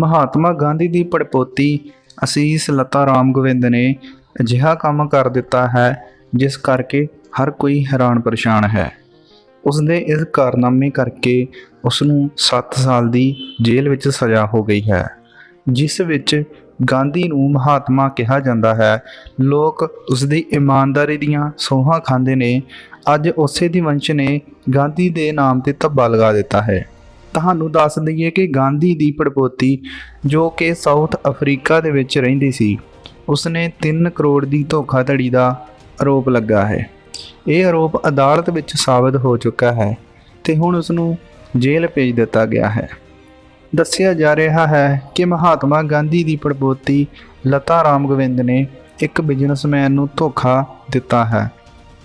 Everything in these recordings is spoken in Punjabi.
ਮਹਾਤਮਾ ਗਾਂਧੀ ਦੀ ਪੜਪੋਤੀ ਅਸੀਸ ਲਤਾ ਰਾਮ ਗੋਵਿੰਦ ਨੇ ਅਜਿਹਾ ਕੰਮ ਕਰ ਦਿੱਤਾ ਹੈ, ਜਿਸ ਕਰਕੇ ਹਰ ਕੋਈ ਹੈਰਾਨ ਪਰੇਸ਼ਾਨ ਹੈ। ਉਸ ਦੇ ਇਸ ਕਾਰਨਾਮੇ ਕਰਕੇ ਉਸ ਨੂੰ 7 ਸਾਲ ਦੀ ਜੇਲ੍ਹ ਵਿੱਚ ਸਜ਼ਾ ਹੋ ਗਈ ਹੈ, ਜਿਸ ਵਿੱਚ ਗਾਂਧੀ ਨੂੰ ਮਹਾਤਮਾ ਕਿਹਾ ਜਾਂਦਾ ਹੈ, ਲੋਕ ਉਸ ਦੀ ਇਮਾਨਦਾਰੀ ਦੀਆਂ ਸੋਹਾਂ ਖਾਂਦੇ ਨੇ। ਅੱਜ ਉਸੇ ਦੀ ਵੰਸ਼ ਨੇ ਗਾਂਧੀ ਦੇ ਨਾਮ ਤੇ ਧੱਬਾ ਲਗਾ ਦਿੱਤਾ ਹੈ। ਤੁਹਾਨੂੰ ਦੱਸ ਦਈਏ ਕਿ ਗਾਂਧੀ ਦੀ ਪੜਪੋਤੀ, ਜੋ ਕਿ ਸਾਊਥ ਅਫਰੀਕਾ ਦੇ ਵਿੱਚ ਰਹਿੰਦੀ ਸੀ, ਉਸਨੇ 3 ਕਰੋੜ ਦੀ ਧੋਖਾਧੜੀ ਦਾ ਆਰੋਪ ਲੱਗਾ ਹੈ। ਇਹ ਆਰੋਪ ਅਦਾਲਤ ਵਿੱਚ ਸਾਬਤ ਹੋ ਚੁੱਕਾ ਹੈ ਤੇ ਹੁਣ ਉਸ ਨੂੰ ਜੇਲ੍ਹ ਭੇਜ ਦਿੱਤਾ ਗਿਆ ਹੈ। ਦੱਸਿਆ ਜਾ ਰਿਹਾ ਹੈ ਕਿ ਮਹਾਤਮਾ ਗਾਂਧੀ ਦੀ ਪੜਪੋਤੀ ਲਤਾ ਰਾਮ ਗੋਵਿੰਦ ਨੇ ਇੱਕ ਬਿਜ਼ਨਸਮੈਨ ਨੂੰ ਧੋਖਾ ਦਿੱਤਾ ਹੈ।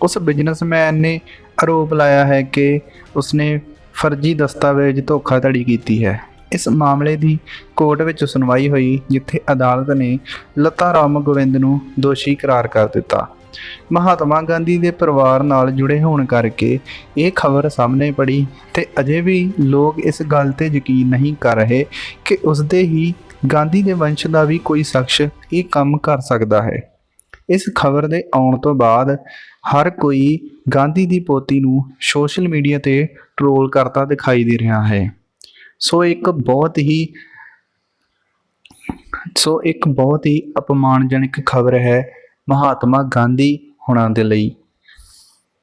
ਉਸ ਬਿਜ਼ਨਸਮੈਨ ਨੇ ਆਰੋਪ ਲਾਇਆ ਹੈ ਕਿ ਉਸਨੇ ਫਰਜ਼ੀ ਦਸਤਾਵੇਜ਼ ਧੋਖਾਧੜੀ ਕੀਤੀ ਹੈ। ਇਸ ਮਾਮਲੇ ਦੀ ਕੋਰਟ ਵਿੱਚ ਸੁਣਵਾਈ ਹੋਈ, ਜਿੱਥੇ ਅਦਾਲਤ ਨੇ ਲਤਾ ਰਾਮ ਗੋਵਿੰਦ ਨੂੰ ਦੋਸ਼ੀ ਕਰਾਰ ਕਰ ਦਿੱਤਾ। ਮਹਾਤਮਾ ਗਾਂਧੀ ਦੇ ਪਰਿਵਾਰ ਨਾਲ ਜੁੜੇ ਹੋਣ ਕਰਕੇ ਇਹ ਖਬਰ ਸਾਹਮਣੇ ਪੜੀ ਤੇ ਅਜੇ ਵੀ ਲੋਕ ਇਸ ਗੱਲ ਤੇ ਯਕੀਨ ਨਹੀਂ ਕਰ ਰਹੇ ਕਿ ਉਸਦੇ ਹੀ ਗਾਂਧੀ ਦੇ ਵੰਸ਼ ਦਾ ਵੀ ਕੋਈ ਸ਼ਖਸ ਇਹ ਕੰਮ ਕਰ ਸਕਦਾ ਹੈ। ਇਸ ਖਬਰ ਦੇ ਆਉਣ ਤੋਂ ਬਾਅਦ ਹਰ ਕੋਈ ਗਾਂਧੀ ਦੀ ਪੋਤੀ ਨੂੰ ਸੋਸ਼ਲ ਮੀਡੀਆ ਤੇ ਟ੍ਰੋਲ ਕਰਦਾ ਦਿਖਾਈ ਦੇ ਰਿਹਾ ਹੈ। ਸੋ ਇੱਕ ਬਹੁਤ ਹੀ ਸੋ ਇੱਕ ਬਹੁਤ ਹੀ ਅਪਮਾਨਜਨਕ ਖਬਰ ਹੈ ਮਹਾਤਮਾ ਗਾਂਧੀ ਹੁਣਾਂ ਦੇ ਲਈ।